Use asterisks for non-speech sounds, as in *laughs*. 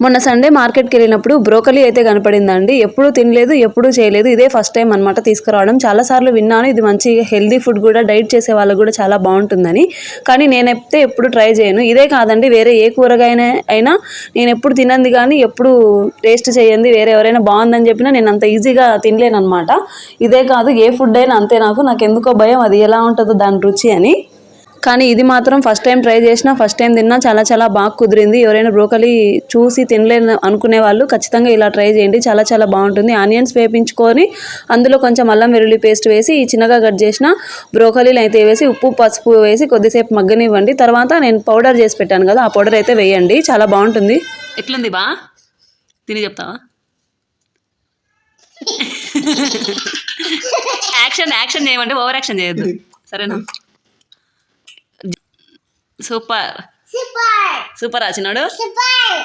మొన్న సండే మార్కెట్కి వెళ్ళినప్పుడు బ్రోకలీ అయితే కనపడిందండి. ఎప్పుడు తినలేదు ఎప్పుడూ చేయలేదు. ఇదే ఫస్ట్ టైం అనమాట తీసుకురావడం. చాలాసార్లు విన్నాను ఇది మంచి హెల్దీ ఫుడ్ కూడా డైట్ చేసే వాళ్ళకు కూడా చాలా బాగుంటుందని. కానీ నేనైతే ఎప్పుడు ట్రై చేయను. ఇదే కాదండి వేరే ఏ కూరగాయ అయినా నేను ఎప్పుడు తినంది కానీ ఎప్పుడు టేస్ట్ చేయండి వేరే ఎవరైనా బాగుందని చెప్పినా నేను అంత ఈజీగా తినలేను అనమాట ఇదే కాదు ఏ ఫుడ్ అయినా అంతే నాకు. నాకు ఎందుకో భయం అది ఎలా ఉంటుందో దాని రుచి అని. కానీ ఇది మాత్రం ఫస్ట్ టైం ట్రై చేసినా ఫస్ట్ టైం తిన్నా చాలా చాలా బాగా కుదిరింది. ఎవరైనా బ్రోకలీ చూసి తినలేని అనుకునే వాళ్ళు ఖచ్చితంగా ఇలా ట్రై చేయండి. చాలా చాలా బాగుంటుంది. ఆనియన్స్ వేపించుకొని అందులో కొంచెం అల్లం వెల్లుల్లి పేస్ట్ వేసి ఈ చిన్నగా కట్ చేసిన బ్రోకలీలు అయితే వేసి ఉప్పు పసుపు వేసి కొద్దిసేపు మగ్గనివ్వండి. తర్వాత నేను పౌడర్ చేసి పెట్టాను కదా ఆ పౌడర్ అయితే వేయండి. చాలా బాగుంటుంది. ఎట్లుంది బా? తిని చెప్తావా? *laughs* *laughs* యాక్షన్ యాక్షన్ చేయమంటే ఓవర్ యాక్షన్ చేయొద్దు. సరేనా? సూపర్. సూపర్. సూపర్ రాసినాడు? సూపర్.